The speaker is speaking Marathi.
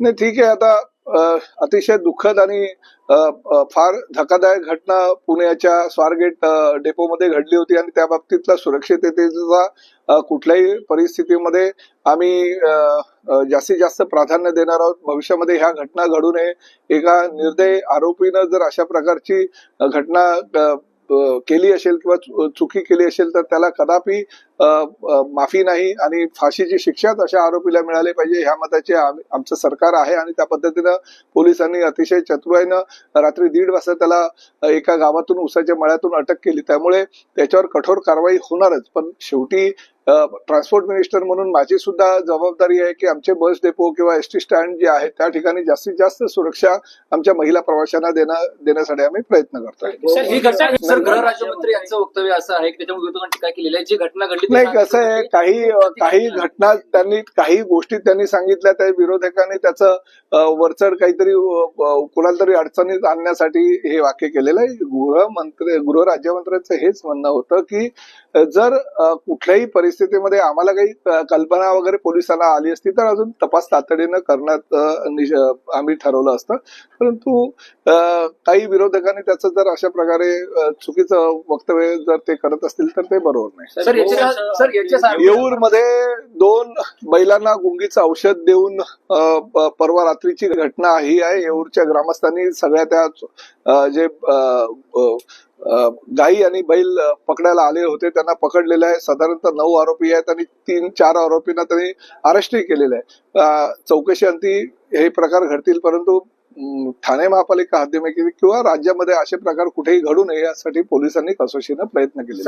नाही ठीक आहे. आता अतिशय दुःखद आणि फार धक्कादायक घटना पुण्याच्या स्वारगेट डेपोमध्ये घडली होती आणि त्या बाबतीतला सुरक्षिततेचा कुठल्याही परिस्थितीमध्ये आम्ही जास्तीत जास्त प्राधान्य देणार आहोत. भविष्यामध्ये ह्या घटना घडू नये. एका निर्दय आरोपीनं जर अशा प्रकारची घटना केली असेल किंवा चुकी केली असेल तर त्याला कदापि माफी नाही आणि फाशीची शिक्षा अशा आरोपीला मिळाली पाहिजे. ह्या मताचे आमचं सरकार आहे आणि त्या पद्धतीनं पोलिसांनी अतिशय चतुराईनं रात्री दीड वाजता त्याला एका गावातून उसाच्या मळ्यातून अटक केली. त्यामुळे त्याच्यावर कठोर कारवाई होणारच. पण शेवटी ट्रान्सपोर्ट मिनिस्टर म्हणून माझी सुद्धा जबाबदारी आहे की आमचे बस डेपो किंवा एस टी स्टँड जे आहे त्या ठिकाणी जास्तीत जास्त सुरक्षा आमच्या महिला प्रवाशांना देणं देण्यासाठी आम्ही प्रयत्न करतोय सर ही घटना सर गृह राज्यमंत्री यांचं वक्तव्य असं आहे की विरोधकांनी टीका केलेली आहे. जी घटना घडली नाही कसं आहे काही काही घटना त्यांनी काही गोष्टी त्यांनी सांगितल्या त्या विरोधकांनी त्याचं वरचढ काहीतरी कुणाला तरी अडचणीत आणण्यासाठी हे वाक्य केलेलं आहे. गृहमंत्री गृह राज्यमंत्र्यांचं हेच म्हणणं होतं की जर कुठल्याही परिस्थितीमध्ये आम्हाला काही कल्पना वगैरे पोलिसांना आली असती तर अजून तपास तातडीनं करण्यात आम्ही ठरवलं असतं. परंतु काही विरोधकांनी त्याचं जर अशा प्रकारे चुकीचं वक्तव्य जर ते करत असतील तर ते बरोबर नाही. येऊरमध्ये दोन बैलांना गुंगीचं औषध देऊन परवा रात्रीची घटना ही आहे. येऊरच्या ग्रामस्थांनी सगळ्या त्या जे गाई आणि बैल पकडायला आले होते त्यांना पकडलेले आहे. साधारणतः नऊ आरोपी आहेत आणि तीन चार आरोपींना त्यांनी अरेस्टही केलेलं आहे. चौकशी अंती हे प्रकार घडतील परंतु ठाणे महापालिका हद्दीमध्ये किंवा राज्यामध्ये असे प्रकार कुठेही घडू नये यासाठी पोलिसांनी कसोशीनं प्रयत्न केले